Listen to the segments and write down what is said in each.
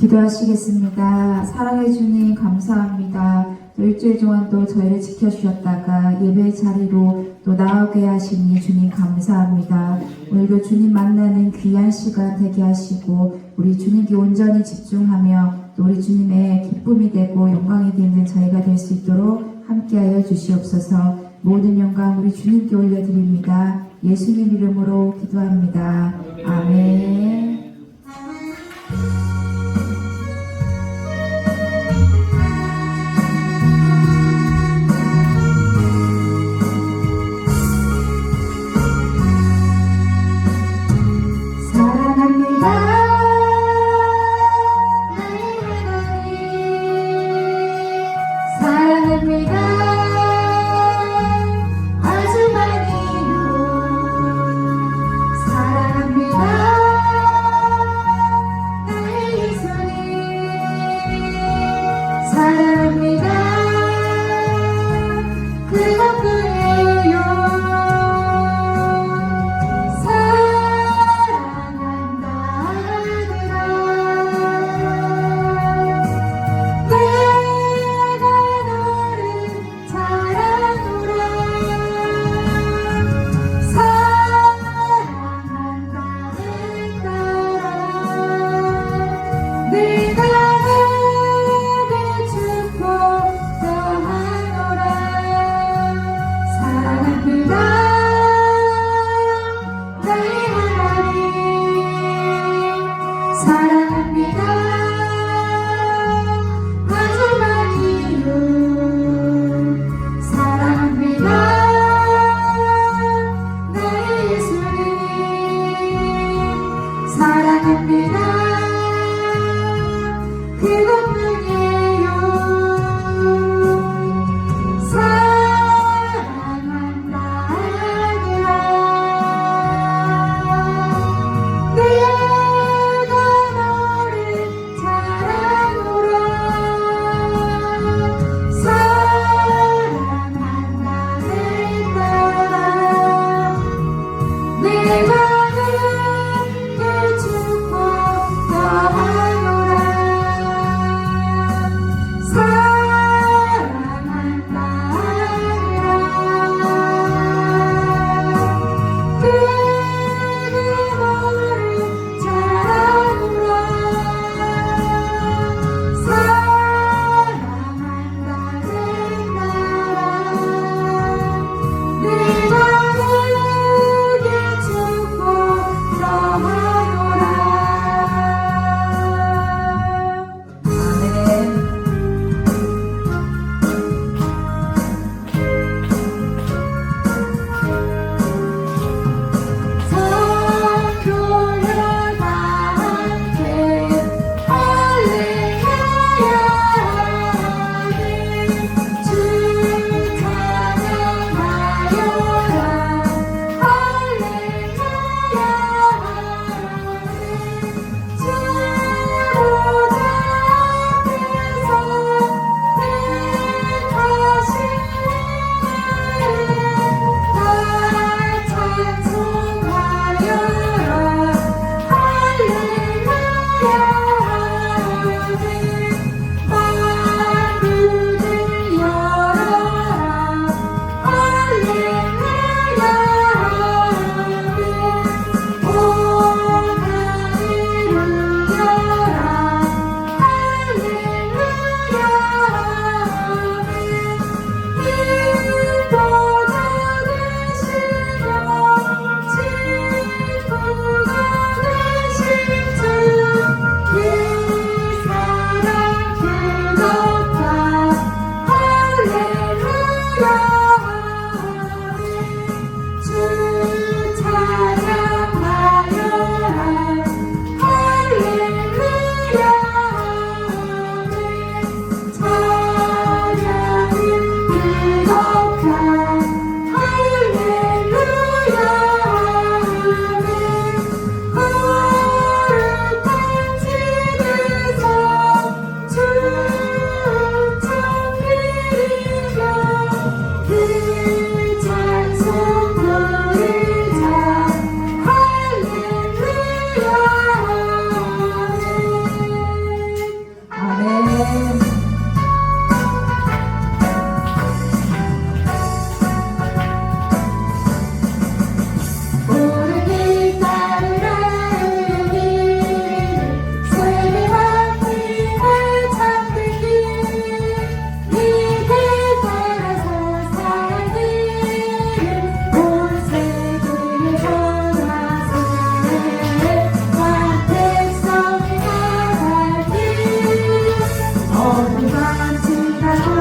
기도하시겠습니다. 사랑해 주님 감사합니다. 또 일주일 동안 또 저희를 지켜주셨다가 예배 자리로 또 나오게 하시니 주님 감사합니다. 오늘도 주님 만나는 귀한 시간 되게 하시고 우리 주님께 온전히 집중하며 또 우리 주님의 기쁨이 되고 영광이 되는 저희가 될 수 있도록 함께하여 주시옵소서 모든 영광 우리 주님께 올려드립니다. 예수님 이름으로 기도합니다. 아멘. 다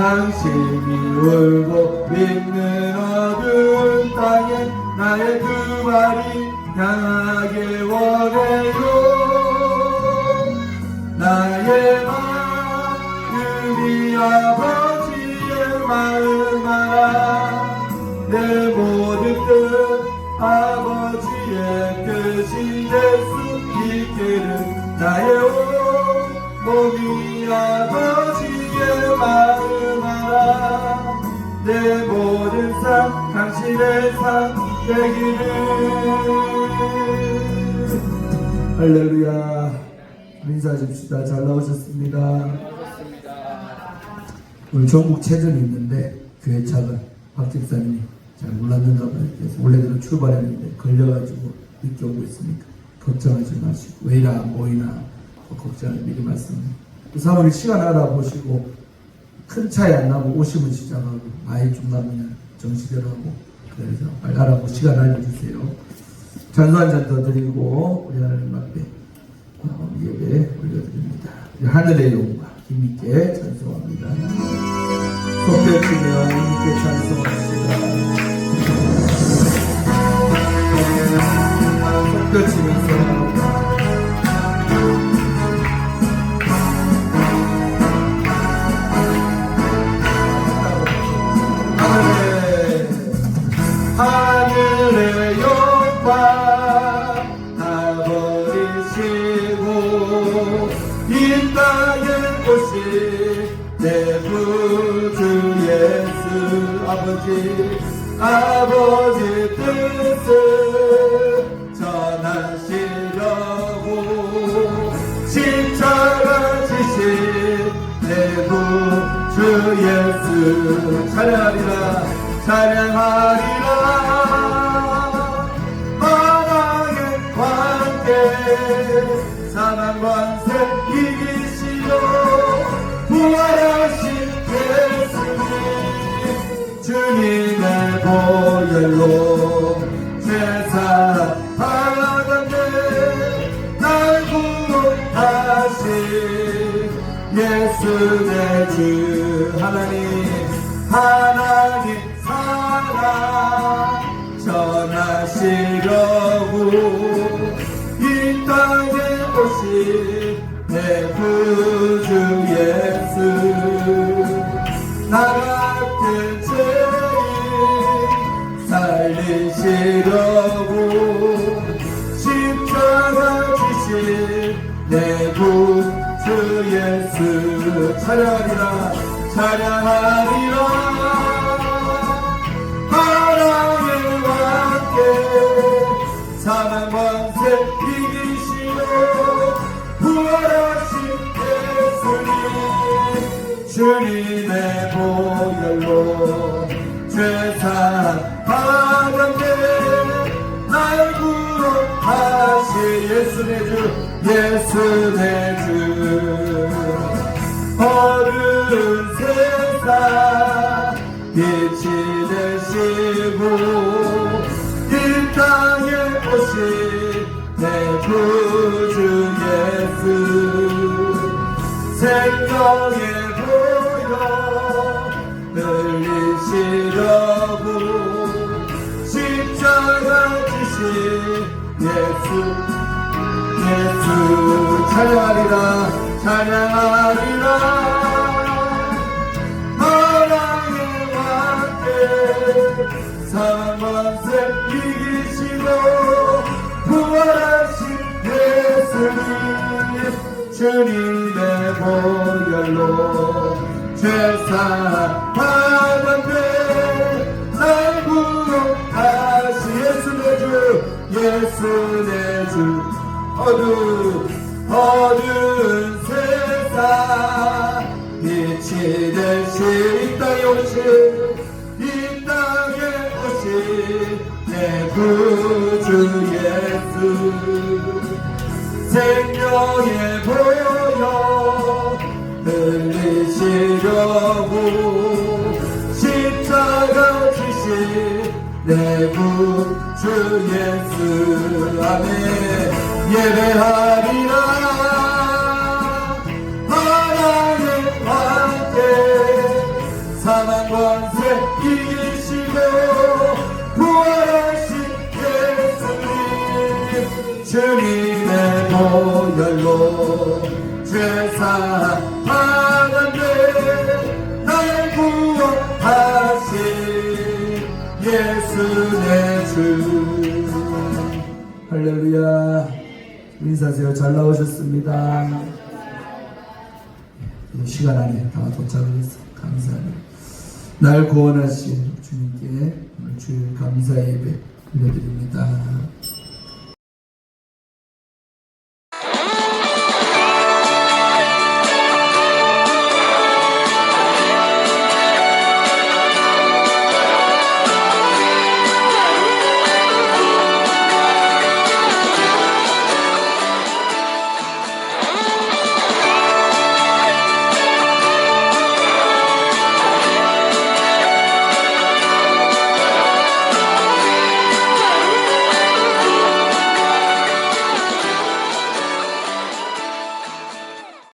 당신이 울고 있는 어두운 땅에 나의 두 발이 향하길 원해요. 나의 마음이 아버지의 마음아 내 모든 뜻 아버지의 뜻이 될수 있기를 나의 온 몸이 아버지 내 모든 삶 당신의 삶 되기를 할렐루야. 인사하십시다. 잘 나오셨습니다. 오늘 전국 체전이 있는데 교회 차가 박 집사님이 잘 몰랐는가 봐요. 그래서 원래대로 출발했는데 걸려가지고 늦게 오고 있으니까 걱정하지 마시고 왜 이래 안 보이나 뭐 걱정을 미리 말씀드립니다. 그 사모님 시간 알아보시고 큰 차이 안 나고 오시면 시작하고 많이 좀 나면 정시대로 하고 그래서 빨리 알아보고 시간 알려주세요. 전수 한잔 더 드리고 우리 하나님 앞에 어, 예배 올려드립니다. 하늘의 영광 힘있게 찬송합니다. 손뼉치며 힘있게 찬송합니다. 손뼉치 아버지 뜻을 전하시려고 십자가 지신 내 구주 예수 찬양하리라 보혈로 세상 바람에 날 구원하신 예수 내 주 하나님 하나님 사랑 전하시려고 이 땅에 오신 내 구주 예 찬양하리라 찬양하리라. 하나님 함께 사랑 권세 이기시고 부활하신 예수님. 주님의 보혈로 죄사 받았네. 날 구원하시 예수 내주 예수 내 생명의 보혈 흘리시려고 십자가 지신 예수 예수. 찬양하리라 찬양하리라 사망세 이기시고 부활하신 예수님 주님의 보혈로 받았네 날 구원하시 예수 내주 예수 내주. 어두 어두운 세상 빛이 되신 이 땅에 오신 이 땅에 오신 내 구주 예수. 생명의 보 주 예수 안에 예배하리라. 하나님 함께 사망 권세 이기시고 부활하신 예수님. 주님의 보혈로 죄사 인사하세요 잘 나오셨습니다 이 시간 안에 다 도착을 해서 감사합니다. 날 구원하신 주님께 오늘 주일 감사 예배 올려드립니다.